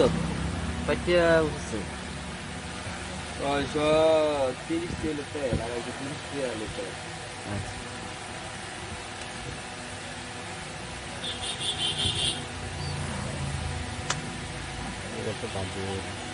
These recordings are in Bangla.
anos. Vai ter ah, você. Ó, já tira estilo, pé. Lá vai ter estilo, pé. Eu vou pegar dele.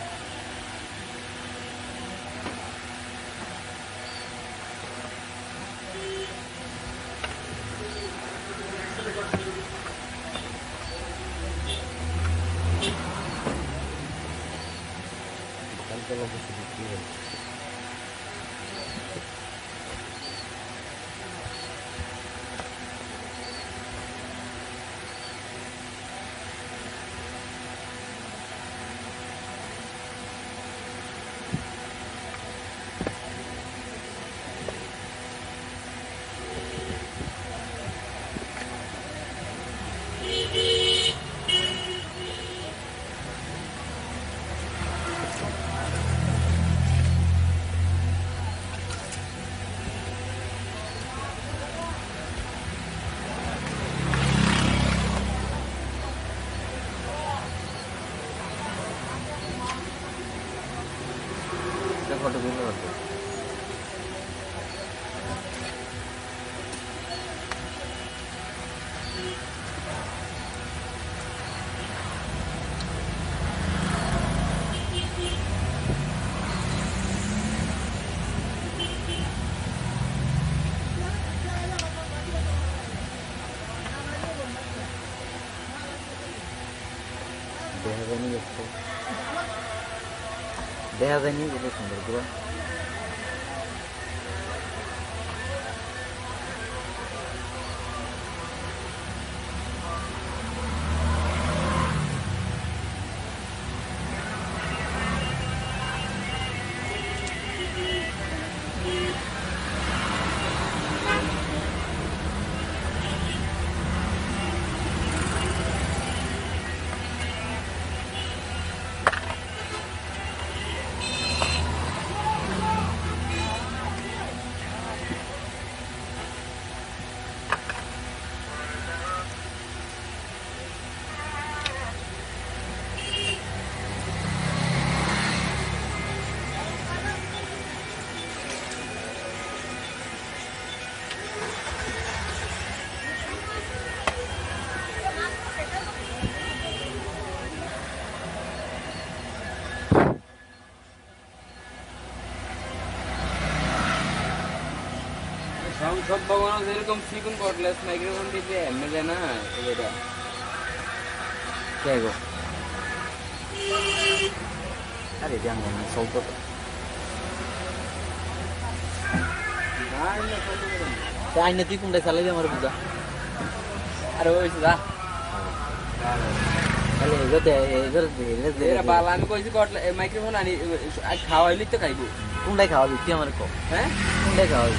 দেখা যায়নি কত সুন্দর করে সংসদ ভবন যেরকম চিকন কটলেস মাইক্রোফোন দিতে এমনি যায় না এটা কে গো আরে জানো না সৌতো তো। আইনে তুই কোনটা চালাই আমার বুঝা। আরে ওই বাল আমি কইছি মাইক্রোফোন আনি খাওয়াইলি তো খাইবো। কোনটাই খাওয়াবি তুই আমার কো। হ্যাঁ? কোনটাই খাওয়াবি?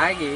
ಆಗಿ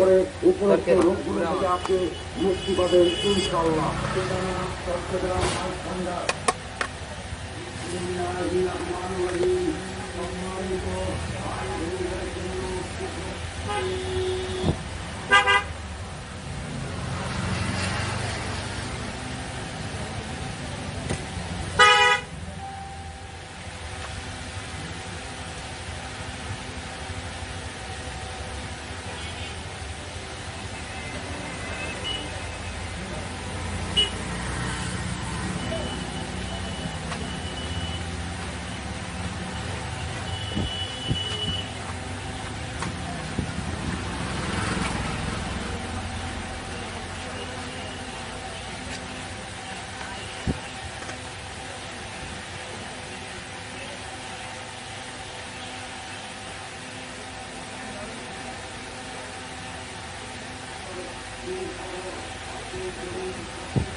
করে উপলক্ষ রোগগুলো থেকে আপনি মুক্তি পাবেন ইনশাল্লাহ Thank you.